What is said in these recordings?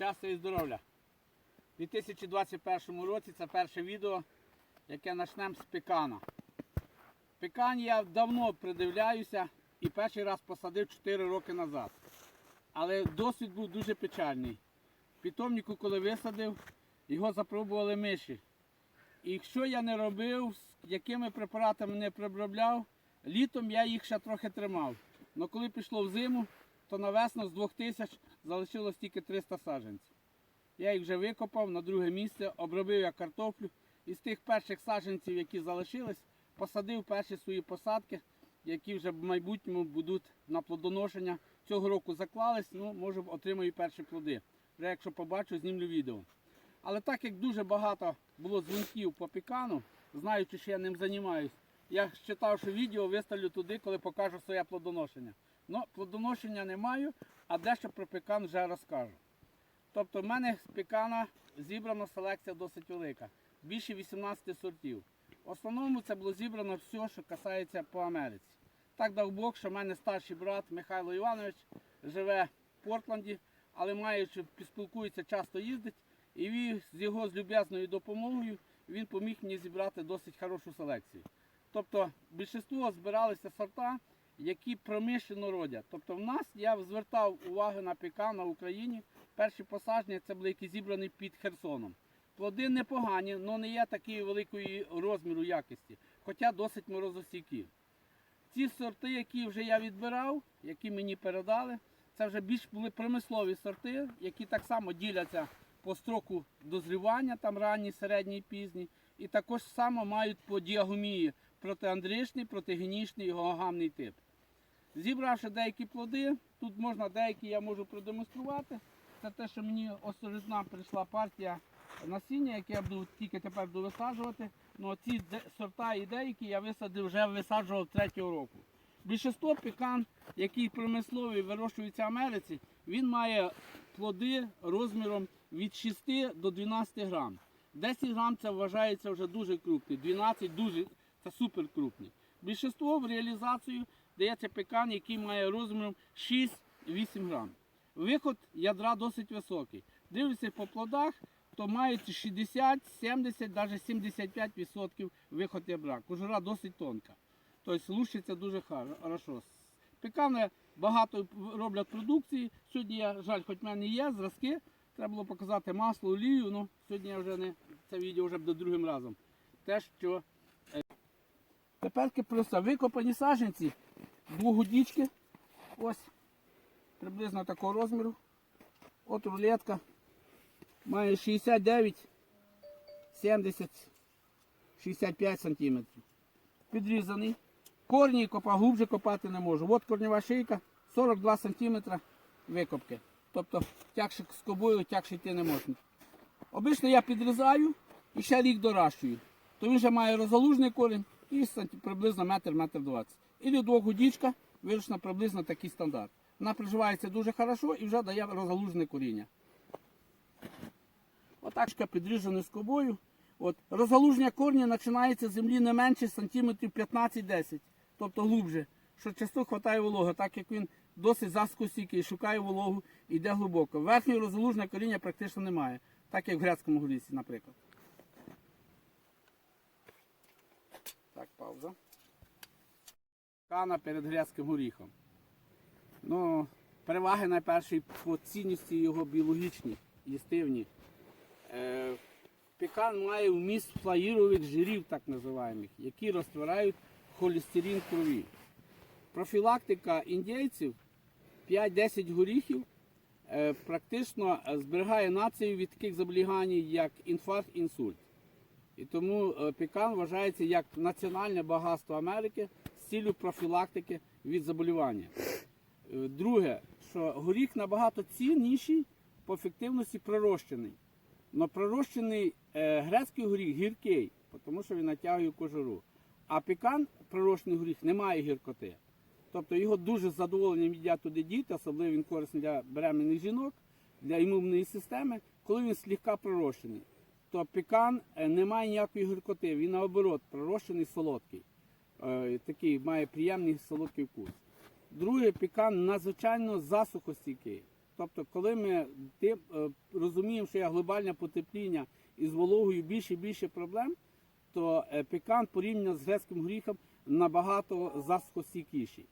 Щастя і здоров'я. У 2021 році це перше відео, яке почнемо з пекана. Пекан я давно придивляюся і перший раз посадив 4 роки назад. Але досвід був дуже печальний. Питомнику, коли висадив, його запробували миші. І що я не робив, з якими препаратами не прибробляв, літом я їх ще трохи тримав. Але коли пішло в зиму, то на весну з 2000 залишилось тільки 300 саджанців. Я їх вже викопав на друге місце, обробив я картоплю. І з тих перших саджанців, які залишились, посадив перші свої посадки, які вже в майбутньому будуть на плодоношення. Цього року заклались, ну, може отримаю перші плоди. Вже якщо побачу, знімлю відео. Але так як дуже багато було дзвінків по пікану, знаючи, що я ним займаюся, я вважав, що відео виставлю туди, коли покажу своє плодоношення. Ну, плодоношення не маю, а дещо про пекан вже розкажу. Тобто в мене з пекана зібрана селекція досить велика. Більше 18 сортів. В основному це було зібрано все, що касається по Америці. Так дав Бог, що в мене старший брат Михайло Іванович живе в Портленді, але маючи, спілкується, часто їздить. І він з його з люб'язною допомогою він поміг мені зібрати досить хорошу селекцію. Тобто більшість збиралися сорта, які промишлено родять. Тобто в нас я звертав увагу на пікан на Україні. Перші посадження це були які зібрані під Херсоном. Плоди непогані, але не є такої великої розміру якості, хоча досить морозостійкі. Ці сорти, які вже я відбирав, які мені передали, це вже більш були промислові сорти, які так само діляться по строку дозрівання, там ранні, середні, пізні, і також само мають по діагомії протиандричний, протигенічний і гогамний тип. Зібравши деякі плоди, тут можна деякі я можу продемонструвати. Це те, що мені осторожна прийшла партія насіння, яке я буду тільки тепер буду висаджувати. Ну, ці сорта і деякі я висадив вже висаджував третього року. Більшість пекан, який промисловий вирощується в Америці, він має плоди розміром від 6 до 12 грам. 10 грам це вважається вже дуже крупний, 12 дуже це супер крупний. Більшість в реалізацію дається пекан, який має розміром 6-8 грам. Виход ядра досить високий. Дивлюся по плодах, то мають 60, 70, навіть 75% виход ядра. Кожура досить тонка. Тобто лущиться дуже хорошо. Пекани багато роблять продукції. Сьогодні я, жаль, хоч в мене є зразки. Треба було показати масло, олію, ну сьогодні я вже не це відео вже буде другим разом. Те, що е, тепер просто викопані саджанці, двогодічки, ось приблизно такого розміру. От рулетка. Має 69, 70, 65 сантиметрів. Підрізаний. Корні копа глубже копати не можу. От корнева шийка 42 сантиметра викопки. Тобто тягше з кобою тягше йти не можна. Обично я підрізаю і ще рік доращую. То він вже має розгалужний корінь і приблизно метр, метр двадцять. І до двох годічка вирішена приблизно такий стандарт. Вона приживається дуже хорошо і вже дає розгалужне коріння. Отак підріжена скобою. От, розгалуження корня починається з землі не менше сантиметрів 15-10, тобто глубже, що часто вистачає вологи, так як він досить заскосійкий, шукає вологу йде глибоко. Верхнього розгалуження коріння практично немає, так як в грецькому горісі, наприклад. Так, пауза. Кана перед грецьким горіхом. Ну, переваги найперші по цінності його біологічні, їстивні. Е, Пекан має вміст флаїрових жирів, так називаємо, які розтворяють холестерин крові. Профілактика індійців 5-10 горіхів е, практично зберігає націю від таких заболігань, як інфаркт, інсульт. І тому е, пекан вважається як національне багатство Америки з цілею профілактики від заболівання. Е, Друге, що горіх набагато цінніший по ефективності пророщений. Но пророщений е, грецький горіх гіркий, тому що він натягує кожуру. А пекан, пророщений горіх, не має гіркоти. Тобто його дуже з задоволенням їдять туди діти, особливо він корисний для беременних жінок, для імунної системи, коли він слегка пророщений. То пекан е, не має ніякої гіркоти, він наоборот пророщений солодкий. Е, Такий має приємний солодкий вкус. Друге, пекан надзвичайно засухостійкий. Тобто, коли ми е, розуміємо, що є глобальне потепління і з вологою більше і більше проблем, то е, пекан порівняно з грецьким горіхом набагато засухостійкіший.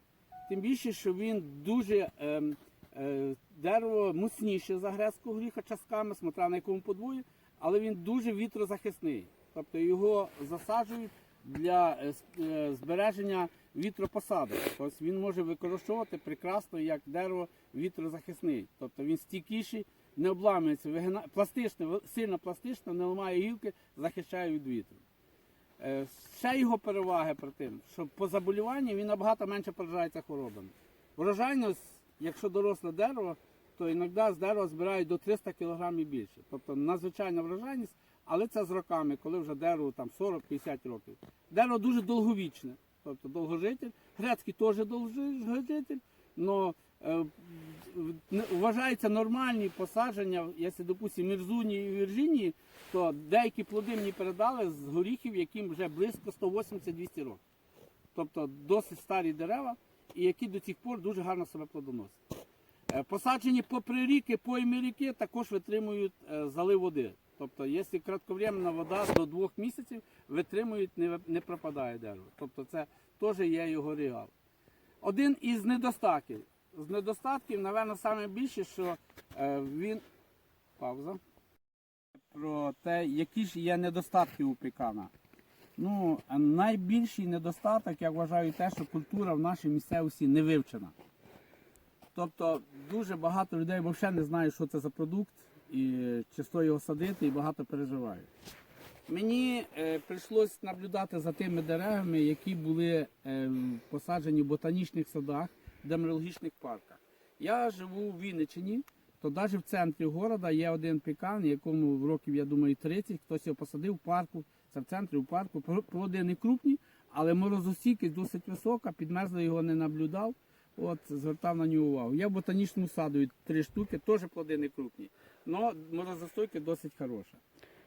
Тим більше, що він дуже ем, е, дерево міцніше за грецького горіха частками, смотря на якому подвоє, але він дуже вітрозахисний. Тобто його засаджують для е, е, збереження вітропосадок. Тобто він може використовувати прекрасно як дерево вітрозахисний. Тобто він стійкіший, не обламується, вигина... пластичне, сильно пластично, не ламає гілки, захищає від вітру. Е, Ще його переваги при тим, що по заболіванню він набагато менше поражається хворобами. Врожайність, якщо доросле дерево, то іноді з дерева збирають до 300 кг і більше. Тобто надзвичайна врожайність, але це з роками, коли вже дереву там 40-50 років. Дерево дуже довговічне, тобто довгожитель. Грецький теж довгожитель, але вважається нормальні посадження, якщо, допустимо, Мірзуні і Вірджинії, то деякі плоди мені передали з горіхів, яким вже близько 180-200 років. Тобто досить старі дерева, і які до цих пор дуже гарно себе плодоносять. Е, Посаджені попри ріки, пойми ріки також витримують е, залив води. Тобто, якщо кратковременна вода до двох місяців витримують, не, не пропадає дерево. Тобто це теж є його реал. Один із недостатків. З недостатків, напевно, саме більше, що е, він. Пауза. Про те, які ж є недостатки у пекана. Ну, найбільший недостаток, я вважаю, те, що культура в нашій місцевості не вивчена. Тобто дуже багато людей взагалі не знають, що це за продукт, і чи його садити, і багато переживають. Мені е, прийшлось наблюдати за тими деревами, які були е, посаджені в ботанічних садах, демонологічних парках. Я живу в Вінниччині, то навіть в центрі міста є один пікан, якому в років, я думаю, 30, хтось його посадив в парку, це в центрі в парку. Плоди не крупні, але морозостійкість досить висока, підмерзли його не наблюдав. От, звертав на нього увагу. Я в ботанічному саду три штуки, теж плоди не крупні. Але морозостойка досить хороша.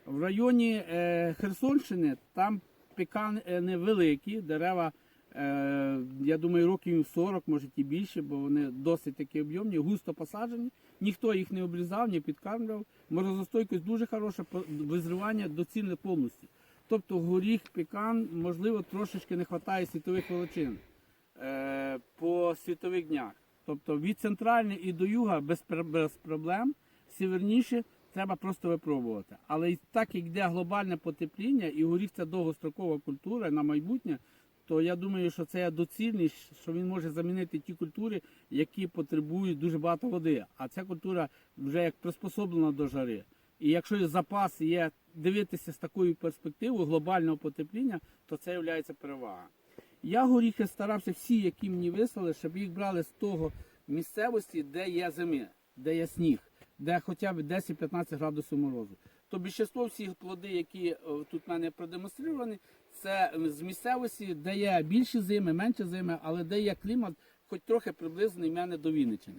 В районі е, Херсонщини там пекани великі, дерева, е, я думаю, років 40, може і більше, бо вони досить такі об'ємні, густо посаджені. Ніхто їх не обрізав, не підкармлював. Морозостойкість дуже хороша, визрівання доцільне повністю. Тобто горіх, пекан, можливо, трошечки не вистачає світових величин е, по світових днях. Тобто від центральної і до юга без, без проблем, сіверніше треба просто випробувати. Але і так як йде глобальне потепління, і горіх це довгострокова культура на майбутнє, то я думаю, що це доцільність, що він може замінити ті культури, які потребують дуже багато води. А ця культура вже як приспособлена до жари. І якщо запас є дивитися з такою перспективою глобального потепління, то це є перевага. Я горіхи старався всі, які мені вислали, щоб їх брали з того місцевості, де є зими, де є сніг, де хоча б 10-15 градусів морозу. То більшість всіх плоди, які е, тут в мене продемонстровані, це з місцевості, де є більші зими, менші зими, але де є клімат, хоч трохи приблизний в мене до Вінниччини.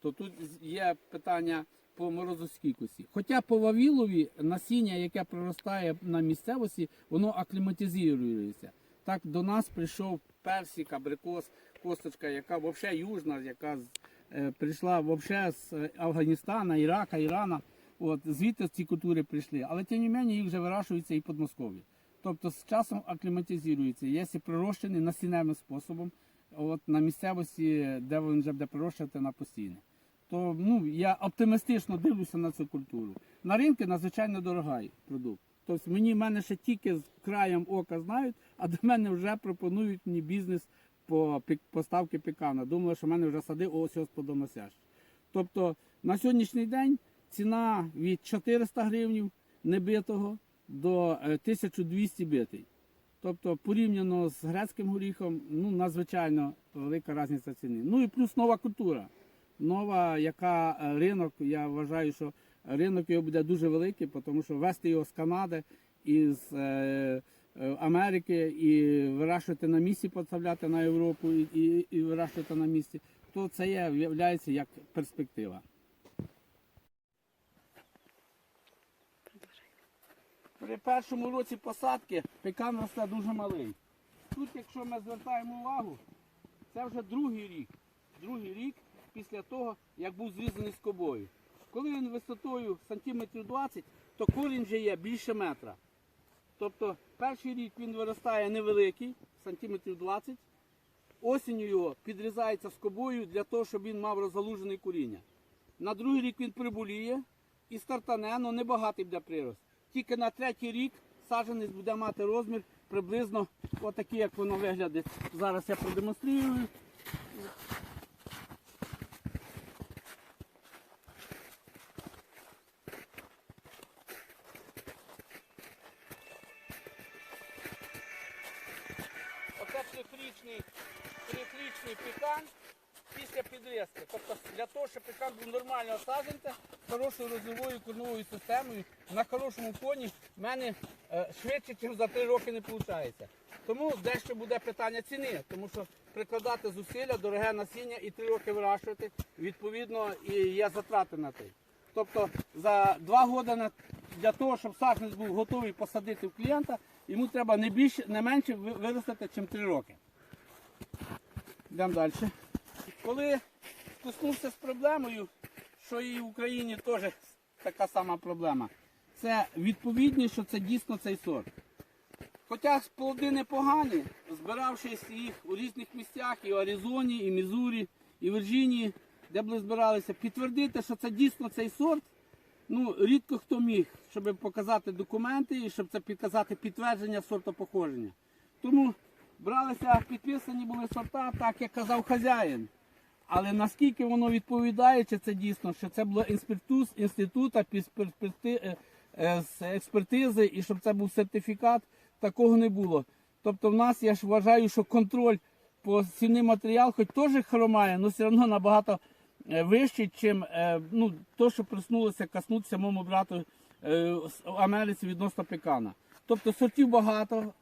То тут є питання по морозостійкості. Хоча по Вавілові насіння, яке проростає на місцевості, воно акліматизується. Так до нас прийшов персик, абрикос, косточка, яка взагалі южна, яка прийшла взагалі з е, Афганістана, Ірака, Ірана. От, звідти ці культури прийшли. Але тим не менше їх вже вирощуються і в Подмосков'ї. Тобто з часом акліматизуються. Якщо прирощений насінневим способом, от на місцевості, де він вже буде прирощувати на постійне. То ну, я оптимістично дивлюся на цю культуру. На ринку надзвичайно дорогий продукт. Тобто мені мене ще тільки з краєм ока знають, а до мене вже пропонують мені бізнес по поставки пекана. Думали, що в мене вже сади ось ось подоносящі. Тобто на сьогоднішній день ціна від 400 гривень небитого до е, 1200 битий. Тобто порівняно з грецьким горіхом, ну надзвичайно велика різниця ціни. Ну і плюс нова культура. Нова, яка е, ринок, я вважаю, що ринок його буде дуже великий, тому що вести його з Канади із е, е, Америки і вирощувати на місці, поставляти на Європу і, і, і вирощувати на місці, то це є, виявляється як перспектива. При першому році посадки пекан росте дуже малий. Тут, якщо ми звертаємо увагу, це вже другий рік. Другий рік після того, як був зрізаний скобою. Коли він висотою сантиметрів 20, то корінь вже є більше метра. Тобто перший рік він виростає невеликий, сантиметрів 20. Осінню його підрізається скобою для того, щоб він мав розгалужене коріння. На другий рік він приболіє і стартане, але небагатий буде прирост. Тільки на третій рік саджанець буде мати розмір приблизно отакий, як воно виглядає. Зараз я продемонструю. Хорошою розливою корневою системою, на хорошому фоні в мене е, швидше, ніж за три роки не виходить. Тому дещо буде питання ціни, тому що прикладати зусилля, дороге насіння і три роки вирощувати, відповідно, і є затрати на те. Тобто за два роки для того, щоб саджанець був готовий посадити в клієнта, йому треба не більше, не менше виростити, ніж три роки. Йдемо далі. Коли стикнувся з проблемою, що і в Україні теж така сама проблема, це відповідність, що це дійсно цей сорт. Хоча плоди непогані, збиравшись їх у різних місцях, і в Аризоні, і Мізурі, і Вірджинії, де були збиралися, підтвердити, що це дійсно цей сорт, ну, рідко хто міг, щоб показати документи і щоб це підказати підтвердження сортопоходження. Тому бралися, підписані були сорта, так як казав хазяїн. Але наскільки воно відповідає, чи це дійсно, що це було інспектуз перспекти- е, е, з експертизи і щоб це був сертифікат, такого не було. Тобто в нас я ж вважаю, що контроль по сівний матеріал, хоч теж хромає, але все одно набагато е, вищий, чим ну, то, що приснулося коснутися моєму брату з Америці відносно пекана. Тобто сортів багато,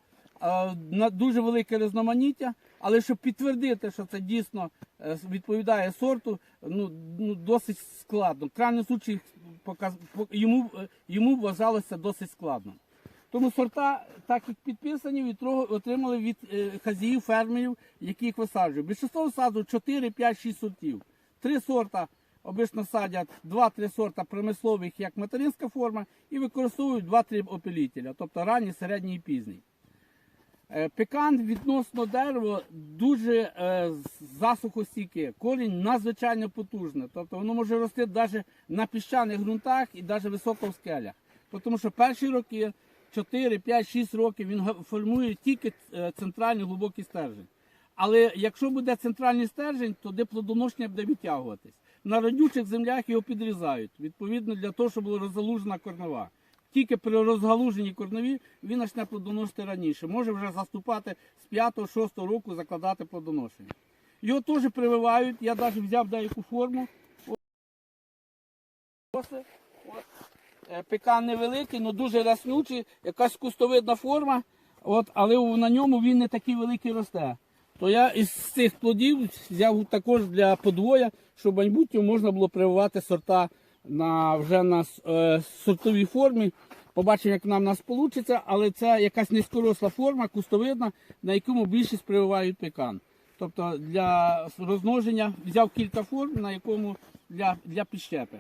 дуже велике різноманіття, але щоб підтвердити, що це дійсно е, відповідає сорту, ну, ну досить складно. В крайньому случаї показ, йому, е, йому вважалося досить складно. Тому сорта, так як підписані, отримали від е, хазіїв, фермерів, які їх висаджують. Більшість висаджують 4, 5, 6 сортів. Три сорта обично садять 2-3 сорта промислових як материнська форма і використовують 2-3 опилітеля, тобто ранній, середній і пізній. Е, Пекан відносно дерева дуже е, засухостійке. Корінь надзвичайно потужний. Тобто воно може рости навіть на піщаних ґрунтах і навіть високо в скелях. Тому що перші роки, 4, 5, 6 років, він формує тільки е, центральний глибокий стержень. Але якщо буде центральний стержень, то де плодоношення буде відтягуватись. На родючих землях його підрізають, відповідно для того, щоб була розгалужена корнева. Тільки при розгалуженні корневі він почне плодоносити раніше. Може вже заступати з 5-6 року закладати плодоношення. Його теж прививають, я навіть взяв деяку форму. Е, Пекан невеликий, але дуже ряснючий, якась кустовидна форма, от, але на ньому він не такий великий росте. То я із цих плодів взяв також для подвоя, щоб в майбутньому можна було прививати сорта на, вже на е, сортовій формі. Побачимо, як нам нас вийде, але це якась низькоросла форма, кустовидна, на якому більшість прививають пекан. Тобто для розмноження взяв кілька форм, на якому для, для підщепи.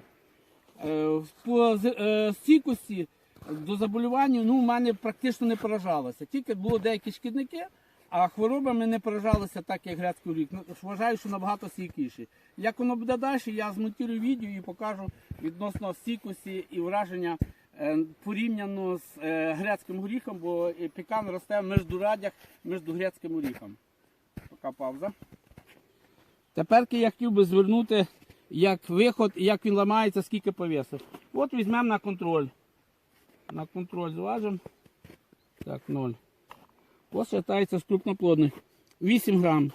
Е, По е, стійкості до заболювання ну, у мене практично не поражалося. Тільки було деякі шкідники, а хворобами не поражалися так, як грецький рік. Ну, вважаю, що набагато стійкіші. Як воно буде далі, я змонтую відео і покажу відносно стійкості і враження е, порівняно з е, грецьким горіхом, бо пекан росте в междурадях між грецьким горіхом. Пока пауза. Тепер я хотів би звернути як виход як він ламається, скільки повісив. От візьмемо на контроль. На контроль зважимо. Так, 0. Ось вважається з крупноплодних. 8 грам.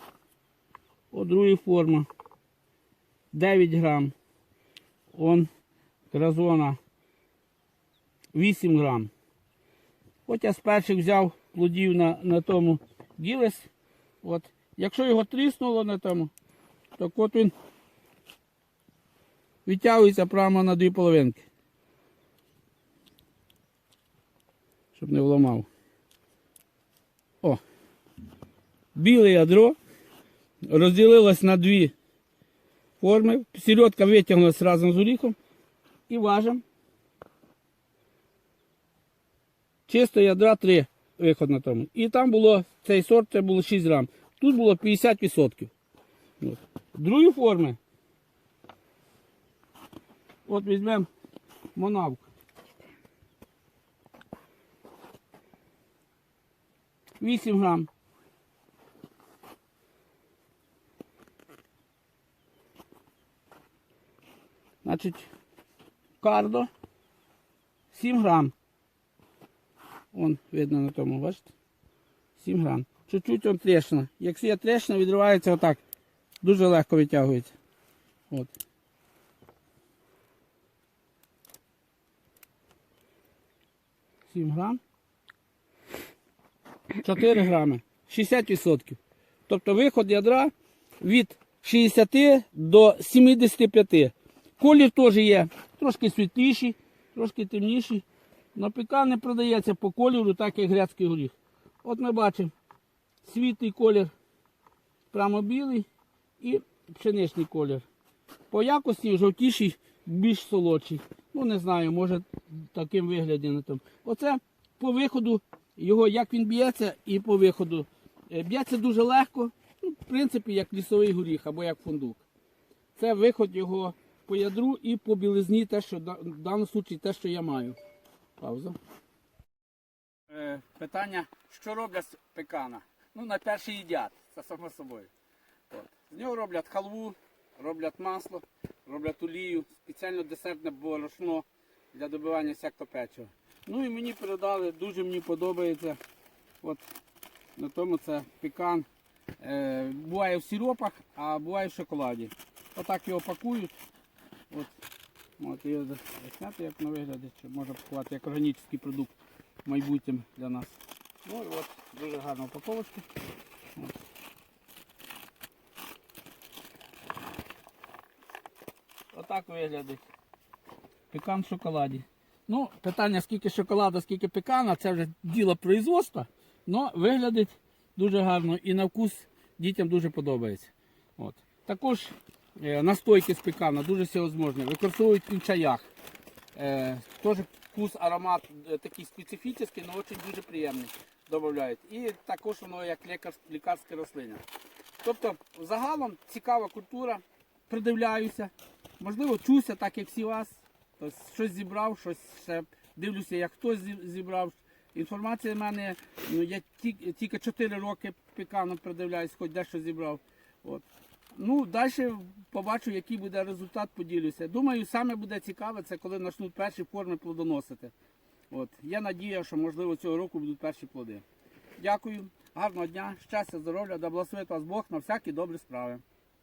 От друга форма. 9 грам. Он кразона. 8 грам. От я з перших взяв плодів на, на тому гілес. От. Якщо його тріснуло на тому, так от він відтягується прямо на дві половинки. Щоб не вламав. О. Біле ядро розділилось на дві форми. Середка витягнулася разом з горіхом. І важимо. Чисто ядра 3 виход на тому. І там було цей сорт, це було 6 грам. Тут було 50%. От. Другі форми. От візьмемо монавку. Вісім грам. Значить, кардо 7 грам. Вон видно на тому, бачите? 7 грам. Чуть-чуть он трещина. Якщо є трещина, відривається отак. Дуже легко витягується. От. Сім грам. 4 грами. 60%. Тобто виход ядра від 60 до 75. Колір теж є трошки світліший, трошки темніший. Но пекан не продається по кольору, так як грецький горіх. От ми бачимо світлий колір, прямо білий і пшеничний колір. По якості жовтіший, більш солодший. Ну не знаю, може таким вигляді на тому. Оце по виходу його, як він б'ється, і по виходу. Е, Б'ється дуже легко, ну, в принципі, як лісовий горіх або як фундук. Це виход його по ядру і по білизні, те, що в даному випадку те, що я маю. Пауза. Е, питання, що роблять з пекана? Ну, на перший їдять, це само собою. От. З нього роблять халву, роблять масло, роблять олію, спеціально десертне борошно для добивання сякто печива. Ну і мені передали, дуже мені подобається. От на тому це пекан. Е, буває в сиропах, а буває в шоколаді. Отак його пакують. От, от його зняти, як на вигляді, чи можна пакувати як органічний продукт в майбутньому для нас. Ну і от дуже гарна упаковочка. От. Отак виглядить. Пекан в шоколаді. Ну, питання, скільки шоколада, скільки пекана, це вже діло производства, але виглядить дуже гарно і на вкус дітям дуже подобається. От. Також е, настойки з пекана дуже всевозможні. Використовують в чаях. Е, теж вкус, аромат е, такий специфічний, але дуже дуже приємний. Додають. І також воно як лікар, лікарська рослина. Тобто, загалом цікава культура, придивляюся, можливо, чуся, так як всі вас. Щось зібрав, щось ще дивлюся, як хтось зібрав. Інформація в мене, ну, я ті- тільки 4 роки пікано придивляюсь, хоч дещо зібрав. От. Ну, далі побачу, який буде результат, поділюся. Думаю, саме буде цікаве, це коли почнуть перші форми плодоносити. От. Є надія, що можливо цього року будуть перші плоди. Дякую, гарного дня, щастя, здоров'я, да благословить вас Бог на всякі добрі справи.